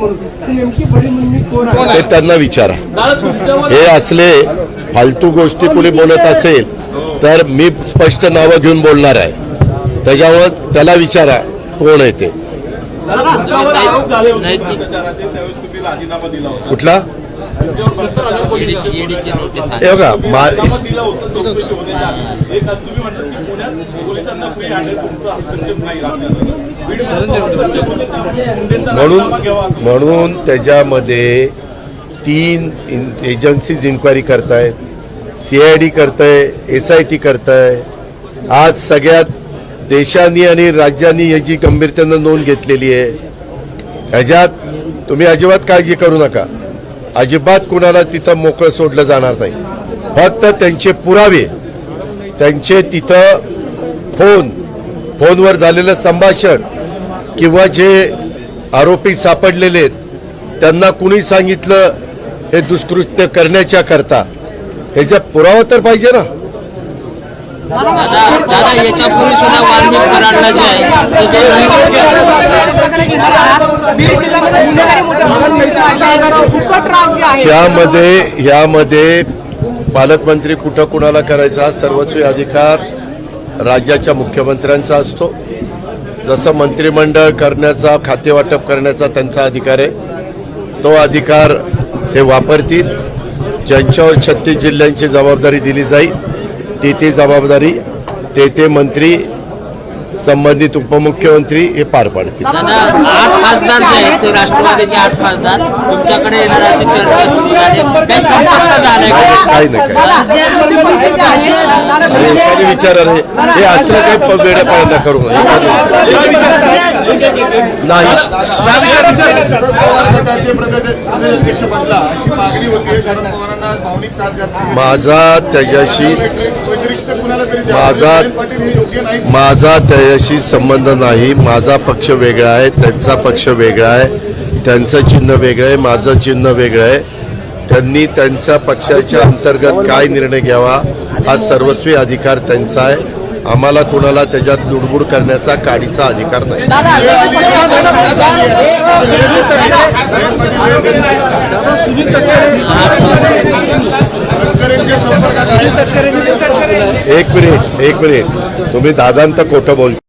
म्हणून. ती नेमकी बडी मुन्नी कोण आहे? ते त्यांना विचारा. हे असले फालतू गोष्टी कुणी बोलत असेल तर मी स्पष्ट नावं घेऊन बोलणार आहे. त्याच्यावर त्याला विचारा कोण आहे ते? कुठला. हे बघा मा तुम्ही म्हणून म्हणून त्याच्यामध्ये तीन इन एजन्सीज इन्क्वायरी करतायत सी आय डी करताय एस आय टी करताय. आज सगळ्यात देशांनी आणि राज्यांनी याची गंभीरतेनं नोंद घेतलेली आहे ह्याच्यात तुम्ही अजिबात काळजी करू नका. अजिबात कुणाला तिथं मोकळं सोडलं जाणार नाही. फक्त त्यांचे पुरावे त्यांचे तिथं फोन फोनवर झालेलं संभाषण किंवा जे आरोपी सापडलेले आहेत त्यांना कुणी सांगितलं हे दुष्कृत्य करण्याच्या करता? ह्याचा पुरावा तर पाहिजे ना. ह्यामध्ये ह्यामध्ये पालकमंत्री कुठं कुणाला करायचा सर्वस्वी अधिकार राज्याच्या मुख्यमंत्र्यांचा असतो. जसं मंत्रिमंडळ करण्याचा खातेवाटप करण्याचा त्यांचा अधिकार आहे. तो अधिकार ते वापरतील. ज्यांच्यावर छत्तीस जिल्ह्यांची जबाबदारी दिली जाईल ती ती जबाबदारी ते ते मंत्री संबंधित उपमुख्यमंत्री हे पार पाडतील आठ खासदार जे आहेत ते राष्ट्रवादीचे आठ खासदार तुमच्याकडे येणार अशी चर्चा सुरू आहे काय संपर्क झालाय का? काही नाही काही एखादी विचार अरे हे असलं काही प- वेडेपणा करू नये नाही शरद पवार गटाचे प्रदेशाध्यक्ष बदला अशी मागणी होती शरद पवारांना भावनिक साथ घातली माझा त्याच्याशी माझा हे माझा त्याच्याशी संबंध नाही माझा पक्ष वेगळा आहे त्यांचा पक्ष वेगळा आहे त्यांचं चिन्ह वेगळं आहे माझं चिन्ह वेगळं आहे त्यांनी त्यांच्या पक्षाच्या अंतर्गत काय निर्णय घ्यावा हा सर्वस्वी अधिकार त्यांचा आहे आम्हाला कुणाला त्याच्यात लुडबुड करण्याचा काडीचा अधिकार नाही एक मिनिट एक मिनिट. तुम्ही दादांत खोटं बोलता.